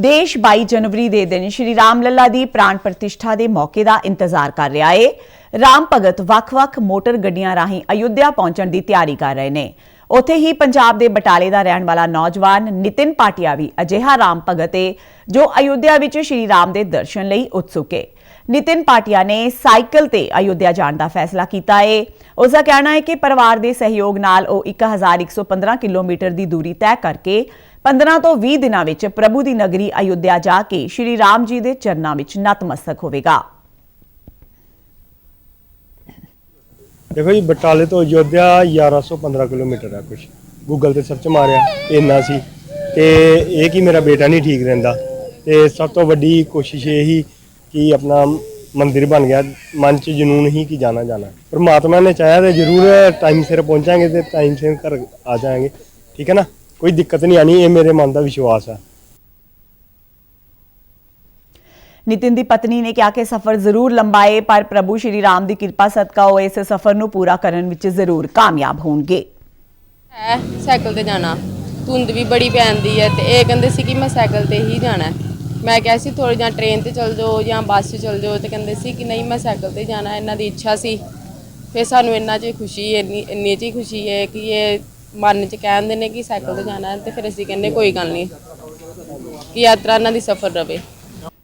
ਦੇਸ਼ 22 ਜਨਵਰੀ ਦੇ ਦਿਨ ਸ਼੍ਰੀ ਰਾਮ ਲੱਲਾ ਦੀ ਪ੍ਰਾਣ ਪ੍ਰਤਿਸ਼ਠਾ ਦੇ ਮੌਕੇ ਦਾ ਇੰਤਜ਼ਾਰ ਕਰ ਰਿਹਾ ਏ। ਰਾਮ ਭਗਤ ਵੱਖ-ਵੱਖ ਮੋਟਰ ਗੱਡੀਆਂ ਰਾਹੀਂ ਅਯੁੱਧਿਆ ਪਹੁੰਚਣ ਦੀ ਤਿਆਰੀ ਕਰ ਰਹੇ ਨੇ। ਉੱਥੇ ਹੀ ਪੰਜਾਬ ਦੇ ਬਟਾਲੇ ਦਾ ਰਹਿਣ ਵਾਲਾ ਨੌਜਵਾਨ ਨਿਤਿਨ ਪਾਟਿਆ ਵੀ ਅਜਿਹਾ ਰਾਮ ਭਗਤ ਏ, ਜੋ ਅਯੁੱਧਿਆ ਵਿੱਚ ਸ਼੍ਰੀ ਰਾਮ ਦੇ ਦਰਸ਼ਨ ਲਈ ਉਤਸੁਕ ਏ। ਨਿਤਿਨ ਪਾਟਿਆ ਨੇ ਸਾਈਕਲ ਤੇ ਅਯੁੱਧਿਆ ਜਾਣ ਦਾ ਫੈਸਲਾ ਕੀਤਾ ਏ। ਉਸ ਦਾ ਕਹਿਣਾ ਹੈ ਕਿ ਪਰਿਵਾਰ ਦੇ ਸਹਿਯੋਗ ਨਾਲ ਉਹ 1115 ਕਿਲੋਮੀਟਰ ਦੀ ਦੂਰੀ ਤੈਅ ਕਰਕੇ 15 ਤੋਂ 20 ਦਿਨਾਂ ਵਿੱਚ ਪ੍ਰਭੂ ਦੀ ਨਗਰੀ ਅਯੁੱਧਿਆ ਜਾ ਕੇ ਸ਼੍ਰੀ ਰਾਮ ਜੀ ਦੇ ਚਰਨਾਂ ਵਿੱਚ ਨਤਮਸਤਕ ਹੋਵੇਗਾ। ਦੇਖੋ ਜੀ, ਬਟਾਲੇ ਤੋਂ ਅਯੋਧਿਆ 1115 ਕਿਲੋਮੀਟਰ ਹੈ ਕੁਛ। ਗੂਗਲ ਤੇ ਸਰਚ ਮਾਰਿਆ, ਇੰਨਾ ਸੀ। ਤੇ ਇਹ ਕਿ ਮੇਰਾ ਬੇਟਾ ਨਹੀਂ ਠੀਕ ਰਹਿੰਦਾ। ਤੇ ਸਭ ਤੋਂ ਵੱਡੀ ਕੋਸ਼ਿਸ਼ ਇਹ ਹੀ ਕਿ ਆਪਣਾ ਮੰਦਿਰ ਬਣ ਗਿਆ। ਮਨ 'ਚ ਜਨੂਨ ਹੀ ਕਿ ਜਾਣਾ ਜਾਣਾ। ਪਰਮਾਤਮਾ ਨੇ ਚਾਹਿਆ ਤੇ ਜ਼ਰੂਰ ਟਾਈਮ ਸਿਰ ਪਹੁੰਚਾਂਗੇ ਤੇ ਟਾਈਮ ਸਿਰ ਘਰ ਆ ਜਾਾਂਗੇ। ਠੀਕ ਹੈ ਨਾ? ਕੋਈ ਦਿੱਕਤ ਨਹੀਂ ਆਣੀ ਇਹ ਮੇਰੇ ਮਨ ਦਾ ਵਿਸ਼ਵਾਸ ਹੈ ਨਿਤਿਨ ਦੀ ਪਤਨੀ ਨੇ ਕਿਹਾ ਕਿ ਸਫ਼ਰ ਜ਼ਰੂਰ ਲੰਬਾ ਹੈ ਪਰ ਪ੍ਰਭੂ ਸ਼੍ਰੀ ਰਾਮ ਦੀ ਕਿਰਪਾ ਸਦਕਾ ਉਹ ਇਸ ਸਫ਼ਰ ਨੂੰ ਪੂਰਾ ਕਰਨ ਵਿੱਚ ਜ਼ਰੂਰ ਕਾਮਯਾਬ ਹੋਣਗੇ। ਹੈ ਸਾਈਕਲ ਤੇ ਜਾਣਾ। ਧੁੰਦ ਵੀ ਬੜੀ ਪੈਂਦੀ ਹੈ ਤੇ ਇਹ ਕਹਿੰਦੇ ਸੀ ਕਿ ਮੈਂ ਸਾਈਕਲ ਤੇ ਹੀ ਜਾਣਾ ਮੈਂ ਕਿਹਾ ਸੀ ਥੋੜੀ ਜਾਂ ਟ੍ਰੇਨ ਤੇ ਚਲ ਜਾਓ ਜਾਂ ਬੱਸ 'ਚ ਚਲ ਜਾਓ ਤੇ ਕਹਿੰਦੇ ਸੀ ਕਿ ਨਹੀਂ, ਮੈਂ ਸਾਈਕਲ ਤੇ ਜਾਣਾ, ਇਹਨਾਂ ਦੀ ਇੱਛਾ ਸੀ। ਫਿਰ ਸਾਨੂੰ ਇੰਨਾ 'ਚ ਖੁਸ਼ੀ, ਇੰਨੀ ਇੰਨੀ 'ਚ ਹੀ ਖੁਸ਼ੀ ਹੈ ਕਿ ਇਹ ਮਨ 'ਚ ਕਹਿੰਦੇ ਨੇ ਕਿ ਸਾਈਕਲ ਤੇ ਜਾਣਾ ਤੇ ਫਿਰ ਅਸੀਂ ਕਹਿੰਦੇ ਕੋਈ ਗੱਲ ਨਹੀਂ, ਕਿ ਯਾਤਰਾ ਇਹਨਾਂ ਦੀ ਸਫ਼ਰ ਰਵੇ।